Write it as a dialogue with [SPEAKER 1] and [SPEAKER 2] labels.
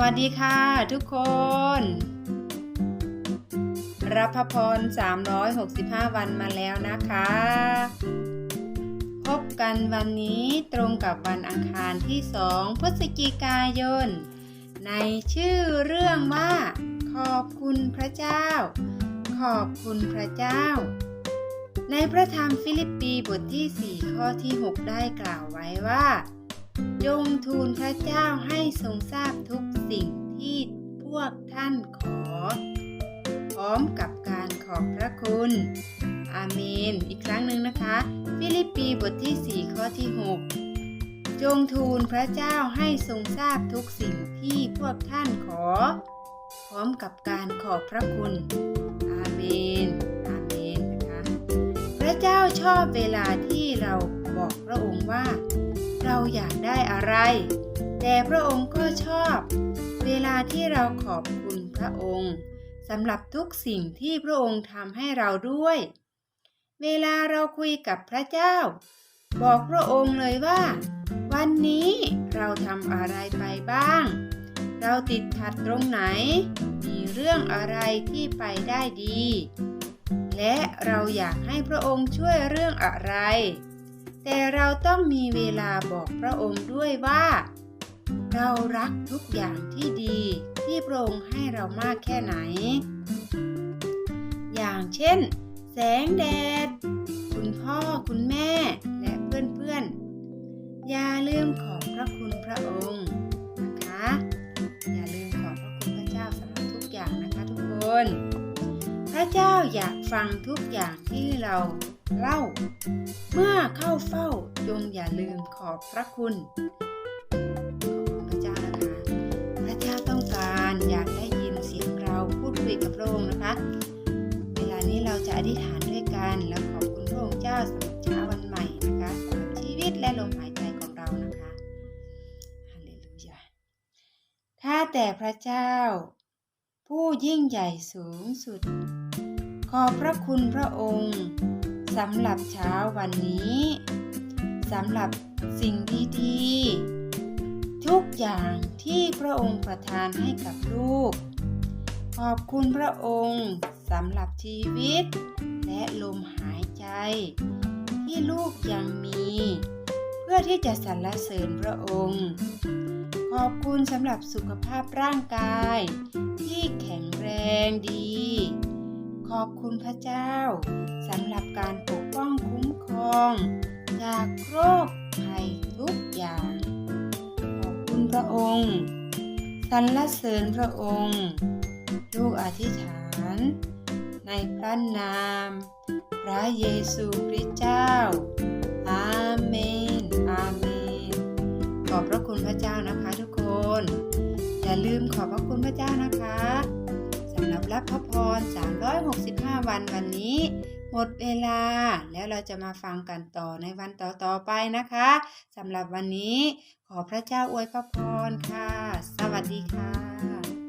[SPEAKER 1] วัสดีค่ะทุกคน รับพระพร 365 วันมาแล้วนะคะ พบกันวันนี้ตรงกับวันอังคารที่ 2 พฤศจิกายน ในชื่อเรื่องว่า ขอบคุณพระเจ้า ขอบคุณพระเจ้า ในพระธรรมฟิลิปปีบทที่ 4 ข้อที่ 6 ได้กล่าวไว้ว่า จงทูลพระเจ้าให้ทรงทราบทุกสิ่งที่พวกท่านขอ พร้อมกับการขอบพระคุณ อาเมน อีกครั้งหนึ่งนะคะ ฟิลิปปีบทที่ 4 ข้อที่ 6 จงทูลพระเจ้าให้ทรงทราบทุกสิ่งที่พวกท่านขอ พร้อมกับการขอบพระคุณ อาเมน อาเมนนะคะ พระเจ้าชอบเวลาที่เราบอกพระองค์ว่า เราอยากได้อะไร แต่พระองค์ก็ชอบ เวลาที่เราขอบคุณพระองค์สำหรับทุกสิ่งที่พระองค์ทำให้เราด้วย เวลาเราคุยกับพระเจ้า บอกพระองค์เลยว่า วันนี้เราทำอะไรไปบ้าง เราติดขัดตรงไหน มีเรื่องอะไรที่ไปได้ดี และเราอยากให้พระองค์ช่วยเรื่องอะไร แต่เราต้องมีเวลาบอกพระองค์ด้วยว่า เรารักทุกอย่างที่ดีที่พระองค์ให้เรามากแค่ไหน อย่างเช่น แสงแดด คุณพ่อคุณแม่และเพื่อนๆ อย่าลืมขอบพระคุณพระองค์นะคะ อย่าลืมขอบพระคุณพระเจ้าสำหรับทุกอย่างนะคะทุกคน พระเจ้าอยากฟังทุกอย่างที่เรา เล่า เมื่อเข้าเฝ้าจงอย่าลืมขอบพระคุณ ขอบคุณพระเจ้านะคะ พระเจ้าต้องการอยากได้ยินเสียงเราพูดคุยกับพระองค์นะคะ เวลานี้เราจะอธิษฐานด้วยกันแล้วขอบคุณพระองค์เจ้าสำหรับเช้าวันใหม่นะคะสำหรับชีวิตและลมหายใจของเรานะคะฮาเลลูยาข้าแต่พระเจ้า ผู้ยิ่งใหญ่สูงสุด ขอบพระคุณพระองค์ สำหรับเช้าวันนี้สำหรับสิ่งดีๆ ทุกอย่างที่พระองค์ประทานให้กับลูก ขอบคุณพระองค์สำหรับชีวิต และลมหายใจ ที่ลูกยังมี เพื่อที่จะสรรเสริญพระองค์ ขอบคุณสำหรับสุขภาพร่างกาย ที่แข็งแรงดี ขอบคุณพระเจ้าสำหรับการปกป้องคุ้มครอง จากโรคภัยทุกอย่าง ขอบคุณพระองค์สรรเสริญพระองค์ลูกอธิษฐาน ในพระนาม พระเยซูคริสต์เจ้า อาเมน อาเมน ขอบพระคุณพระเจ้านะคะทุกคน อย่าลืมขอบพระคุณพระเจ้านะคะ รับพระพร 365 วันวันนี้ หมดเวลา แล้วเราจะมาฟังกันต่อในวันต่อๆไปนะคะสำหรับวันนี้ขอพระเจ้าอวยพระพรค่ะ สวัสดีค่ะ